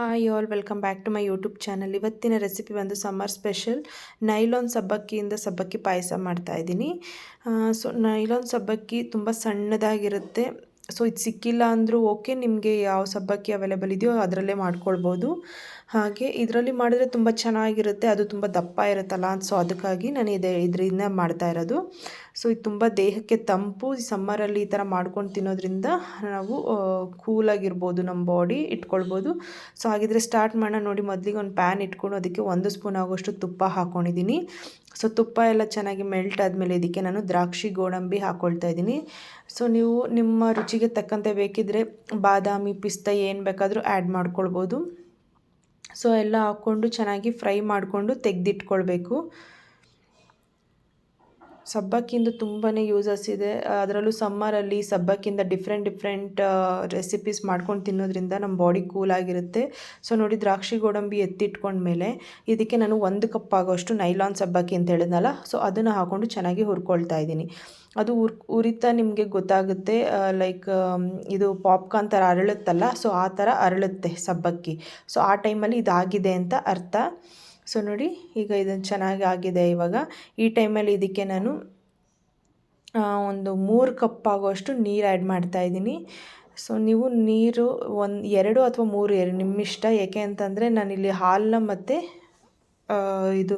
Hi all welcome back to my YouTube channel ಇವತ್ತಿನ recipe ಬಂದು summer special nylon ಸಬ್ಬಕ್ಕಿಯಿಂದ ಸಬ್ಬಕ್ಕಿ ಪಾಯಸ ಮಾಡ್ತಾಯಿದ್ದೀನಿ ಸೊ ನೈಲಾನ್ ಸಬ್ಬಕ್ಕಿ ತುಂಬ ಸಣ್ಣದಾಗಿರುತ್ತೆ. ಸೊ ಇದು ಸಿಕ್ಕಿಲ್ಲ ಅಂದರೂ ಓಕೆ ನಿಮಗೆ ಯಾವ ಸಬ್ಬಕ್ಕಿ ಅವೈಲೇಬಲ್ ಇದೆಯೋ ಅದರಲ್ಲೇ ಮಾಡ್ಕೊಳ್ಬೋದು. ಹಾಗೆ ಇದರಲ್ಲಿ ಮಾಡಿದ್ರೆ ತುಂಬ ಚೆನ್ನಾಗಿರುತ್ತೆ, ಅದು ತುಂಬ ದಪ್ಪ ಇರುತ್ತಲ್ಲ ಸೊ ಅದಕ್ಕಾಗಿ ನಾನು ಇದೇ, ಇದರಿಂದ ಮಾಡ್ತಾ ಇರೋದು. ಸೊ ಇದು ತುಂಬ ದೇಹಕ್ಕೆ ತಂಪು ಸಮ್ಮರಲ್ಲಿ ಈ ಥರ ಮಾಡ್ಕೊಂಡು ತಿನ್ನೋದ್ರಿಂದ ನಾವು ಕೂಲಾಗಿರ್ಬೋದು ನಮ್ಮ ಬಾಡಿ ಇಟ್ಕೊಳ್ಬೋದು. ಸೊ ಹಾಗಿದ್ರೆ ಸ್ಟಾರ್ಟ್ ಮಾಡೋಣ ನೋಡಿ. ಮೊದಲಿಗೆ ಒಂದು ಪ್ಯಾನ್ ಇಟ್ಕೊಂಡು ಅದಕ್ಕೆ ಒಂದು ಸ್ಪೂನ್ ಆಗೋಷ್ಟು ತುಪ್ಪ ಹಾಕ್ಕೊಂಡಿದ್ದೀನಿ ಸೊ ತುಪ್ಪ ಎಲ್ಲ ಚೆನ್ನಾಗಿ ಮೆಲ್ಟ್ ಆದಮೇಲೆ ಇದಕ್ಕೆ ನಾನು ದ್ರಾಕ್ಷಿ, ಗೋಡಂಬಿ ಹಾಕ್ಕೊಳ್ತಾ ಇದ್ದೀನಿ. ಸೊ ನೀವು ನಿಮ್ಮ ರುಚಿಗೆ ತಕ್ಕಂತೆ ಬೇಕಿದ್ದರೆ ಬಾದಾಮಿ, ಪಿಸ್ತಾ ಏನು ಬೇಕಾದರೂ ಆ್ಯಡ್ ಮಾಡ್ಕೊಳ್ಬೋದು. ಸೊ ಎಲ್ಲ ಹಾಕ್ಕೊಂಡು ಚೆನ್ನಾಗಿ ಫ್ರೈ ಮಾಡಿಕೊಂಡು ತೆಗೆದಿಟ್ಕೊಳ್ಬೇಕು. ಸಬ್ಬಕ್ಕಿಂದ ತುಂಬಾ ಯೂಸಸ್ ಇದೆ. ಅದರಲ್ಲೂ ಸಮ್ಮರಲ್ಲಿ ಸಬ್ಬಕ್ಕಿಂದ ಡಿಫ್ರೆಂಟ್ ಡಿಫ್ರೆಂಟ್ ರೆಸಿಪೀಸ್ ಮಾಡ್ಕೊಂಡು ತಿನ್ನೋದ್ರಿಂದ ನಮ್ಮ ಬಾಡಿ ಕೂಲ್ ಆಗಿರುತ್ತೆ. ಸೊ ನೋಡಿ ದ್ರಾಕ್ಷಿ ಗೋಡಂಬಿ ಎತ್ತಿಟ್ಕೊಂಡ್ಮೇಲೆ ಇದಕ್ಕೆ ನಾನು ಒಂದು ಕಪ್ ಆಗೋಷ್ಟು ನೈಲಾನ್ ಸಬ್ಬಕ್ಕಿ ಅಂತ ಹೇಳಿದ್ನಲ್ಲ ಸೊ ಅದನ್ನು ಹಾಕ್ಕೊಂಡು ಚೆನ್ನಾಗಿ ಹುರ್ಕೊಳ್ತಾ ಇದ್ದೀನಿ. ಅದು ಉರ್, ಉರಿತಾ ನಿಮಗೆ ಗೊತ್ತಾಗುತ್ತೆ ಲೈಕ್ ಇದು ಪಾಪ್ಕಾರ್ನ್ ಥರ ಅರಳುತ್ತಲ್ಲ ಸೊ ಆ ಥರ ಅರಳುತ್ತೆ ಸಬ್ಬಕ್ಕಿ. ಸೊ ಆ ಟೈಮಲ್ಲಿ ಇದಾಗಿದೆ ಅಂತ ಅರ್ಥ. ಸೊ ನೋಡಿ, ಈಗ ಇದನ್ನು ಚೆನ್ನಾಗಿ ಆಗಿದೆ ಇವಾಗ. ಈ ಟೈಮಲ್ಲಿ ಇದಕ್ಕೆ ನಾನು ಒಂದು ಮೂರು ಕಪ್ ಆಗೋಷ್ಟು ನೀರು ಆ್ಯಡ್ ಮಾಡ್ತಾ ಇದ್ದೀನಿ. ಸೊ ನೀವು ನೀರು ಒಂದು ಎರಡು ಅಥವಾ ಮೂರು, ಎರಡು ನಿಮ್ಮ ಇಷ್ಟ ಏಕೆ ಅಂತಂದರೆ ನಾನಿಲ್ಲಿ ಹಾಲನ್ನ ಮತ್ತು ಇದು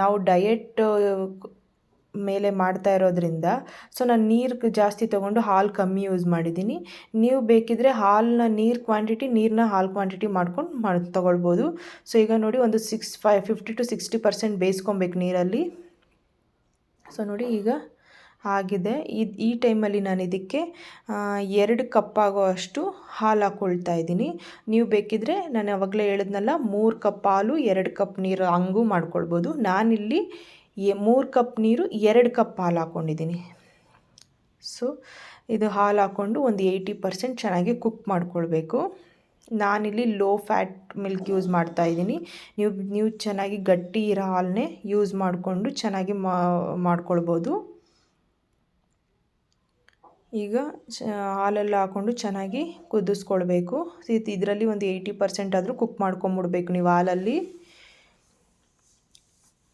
ನಾವು ಡಯೆಟ್ ಮೇಲೆ ಮಾಡ್ತಾ ಇರೋದ್ರಿಂದ. ಸೊ ನಾನು ನೀರು ಜಾಸ್ತಿ ತೊಗೊಂಡು ಹಾಲು ಕಮ್ಮಿ ಯೂಸ್ ಮಾಡಿದ್ದೀನಿ. ನೀವು ಬೇಕಿದ್ದರೆ ಹಾಲನ್ನ ನೀರು ಕ್ವಾಂಟಿಟಿ ನೀರನ್ನ ಹಾಲು ಕ್ವಾಂಟಿಟಿ ಮಾಡ್ಕೊಂಡು ಮಾಡಿ, ತೊಗೊಳ್ಬೋದು. ಸೊ ಈಗ ನೋಡಿ ಒಂದು ಸಿಕ್ಸ್ ಫೈ ಫಿಫ್ಟಿ ಟು ಸಿಕ್ಸ್ಟಿ ಪರ್ಸೆಂಟ್ ಬೇಯಿಸ್ಕೊಬೇಕು ನೀರಲ್ಲಿ. ಸೊ ನೋಡಿ ಈಗ ಆಗಿದೆ. ಇದು, ಈ ಟೈಮಲ್ಲಿ ನಾನು ಇದಕ್ಕೆ ಎರಡು ಕಪ್ ಆಗೋ ಅಷ್ಟು ಹಾಲು ಹಾಕ್ಕೊಳ್ತಾ ಇದ್ದೀನಿ. ನೀವು ಬೇಕಿದ್ದರೆ ನಾನು ಯಾವಾಗಲೇ ಹೇಳಿದ್ನಲ್ಲ, ಮೂರು ಕಪ್ ಹಾಲು, ಎರಡು ಕಪ್ ನೀರು ಹಂಗೂ ಮಾಡ್ಕೊಳ್ಬೋದು. ನಾನಿಲ್ಲಿ ಮೂರು ಕಪ್ ನೀರು, ಎರಡು ಕಪ್ ಹಾಲು ಹಾಕ್ಕೊಂಡಿದ್ದೀನಿ ಸೊ ಇದು ಹಾಲು ಹಾಕ್ಕೊಂಡು ಒಂದು ಏಯ್ಟಿ ಪರ್ಸೆಂಟ್ ಚೆನ್ನಾಗಿ ಕುಕ್ ಮಾಡ್ಕೊಳ್ಬೇಕು. ನಾನಿಲ್ಲಿ ಲೋ ಫ್ಯಾಟ್ ಮಿಲ್ಕ್ ಯೂಸ್ ಮಾಡ್ತಾ ಇದ್ದೀನಿ. ನೀವು ನೀವು ಚೆನ್ನಾಗಿ ಗಟ್ಟಿ ಇರೋ ಹಾಲನ್ನೇ ಯೂಸ್ ಮಾಡಿಕೊಂಡು ಚೆನ್ನಾಗಿ ಮಾಡ್ಕೊಳ್ಬೋದು. ಈಗ ಹಾಲೆಲ್ಲ ಹಾಕ್ಕೊಂಡು ಚೆನ್ನಾಗಿ ಕುದಿಸ್ಕೊಳ್ಬೇಕು. ಇದರಲ್ಲಿ ಒಂದು ಏಯ್ಟಿ ಪರ್ಸೆಂಟ್ ಆದರೂ ಕುಕ್ ಮಾಡ್ಕೊಂಬಿಡ್ಬೇಕು ನೀವು ಹಾಲಲ್ಲಿ.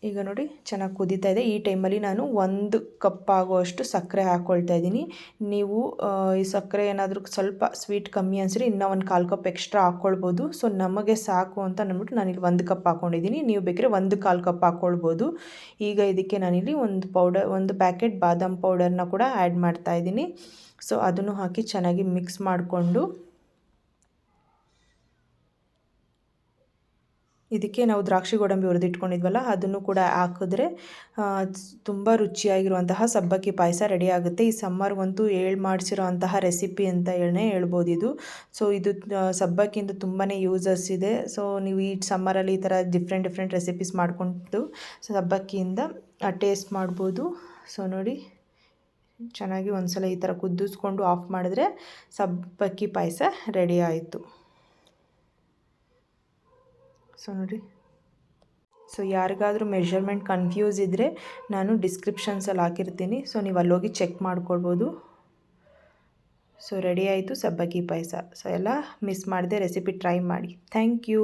ಈಗ ನೋಡಿ, ಚೆನ್ನಾಗಿ ಕುದೀತಾ ಇದೆ. ಈ ಟೈಮಲ್ಲಿ ನಾನು ಒಂದು ಕಪ್ ಆಗುವಷ್ಟು ಸಕ್ಕರೆ ಹಾಕ್ಕೊಳ್ತಾ ಇದ್ದೀನಿ. ನೀವು ಈ ಸಕ್ಕರೆ ಏನಾದರೂ ಸ್ವಲ್ಪ ಸ್ವೀಟ್ ಕಮ್ಮಿ ಅನಿಸ್ರಿ ಇನ್ನೂ ಒಂದು ಕಾಲು ಕಪ್ ಎಕ್ಸ್ಟ್ರಾ ಹಾಕ್ಕೊಳ್ಬೋದು ಸೊ, ನಮಗೆ ಸಾಕು ಅಂತ ಅಂದ್ಬಿಟ್ಟು ನಾನಿಲ್ಲಿ ಒಂದು ಕಪ್ ಹಾಕ್ಕೊಂಡಿದ್ದೀನಿ ನೀವು ಬೇಕಿದ್ರೆ ಒಂದು ಕಾಲು ಕಪ್ ಹಾಕ್ಕೊಳ್ಬೋದು ಈಗ ಇದಕ್ಕೆ ನಾನಿಲ್ಲಿ ಒಂದು ಪೌಡರ್, ಒಂದು ಪ್ಯಾಕೆಟ್ ಬಾದಾಮ್ ಪೌಡರ್ನ ಕೂಡ ಆ್ಯಡ್ ಮಾಡ್ತಾ ಇದ್ದೀನಿ. ಸೊ, ಅದನ್ನು ಹಾಕಿ ಚೆನ್ನಾಗಿ ಮಿಕ್ಸ್ ಮಾಡಿಕೊಂಡು ಇದಕ್ಕೆ ನಾವು ದ್ರಾಕ್ಷಿ ಗೋಡಂಬಿ ಹುರಿದಿಟ್ಕೊಂಡಿದ್ವಲ್ಲ, ಅದನ್ನು ಕೂಡ ಹಾಕಿದ್ರೆ ತುಂಬ ರುಚಿಯಾಗಿರುವಂತಹ ಸಬ್ಬಕ್ಕಿ ಪಾಯಸ ರೆಡಿ ಆಗುತ್ತೆ. ಈ ಸಮ್ಮರ್ಗಂತೂ ಹೇಳಿ ಮಾಡಿಸಿರೋ ಅಂತಹ ರೆಸಿಪಿ ಅಂತ ಹೇಳೇ ಹೇಳ್ಬೋದು ಇದು. ಸೊ ಇದು ಸಬ್ಬಕ್ಕಿಂದ ತುಂಬಾ ಯೂಸಸ್ ಇದೆ. ಸೊ ನೀವು ಈ ಸಮ್ಮರಲ್ಲಿ ಈ ಥರ ಡಿಫ್ರೆಂಟ್ ಡಿಫ್ರೆಂಟ್ ರೆಸಿಪೀಸ್ ಮಾಡಿಕೊಂಡು ಸಬ್ಬಕ್ಕಿಯಿಂದ ಟೇಸ್ಟ್ ಮಾಡ್ಬೋದು. ಸೊ ನೋಡಿ, ಚೆನ್ನಾಗಿ ಒಂದು ಸಲ ಈ ಥರ ಕುದಿಸ್ಕೊಂಡು ಆಫ್ ಮಾಡಿದ್ರೆ ಸಬ್ಬಕ್ಕಿ ಪಾಯಸ ರೆಡಿ ಆಯಿತು. ಸೊ ನೋಡಿ ಸೊ ಯಾರಿಗಾದರೂ ಮೆಷರ್ಮೆಂಟ್ ಕನ್ಫ್ಯೂಸ್ ಇದ್ದರೆ ನಾನು ಡಿಸ್ಕ್ರಿಪ್ಷನ್ಸಲ್ಲಿ ಹಾಕಿರ್ತೀನಿ. ಸೊ ನೀವು ಅಲ್ಲೋಗಿ ಚೆಕ್ ಮಾಡ್ಕೊಳ್ಬೋದು. ಸೊ ರೆಡಿ ಆಯಿತು ಸಬ್ಬಕ್ಕಿ ಪಾಯಸ. ಸೊ ಎಲ್ಲ ಮಿಸ್ ಮಾಡಿದೆ ರೆಸಿಪಿ ಟ್ರೈ ಮಾಡಿ. Thank you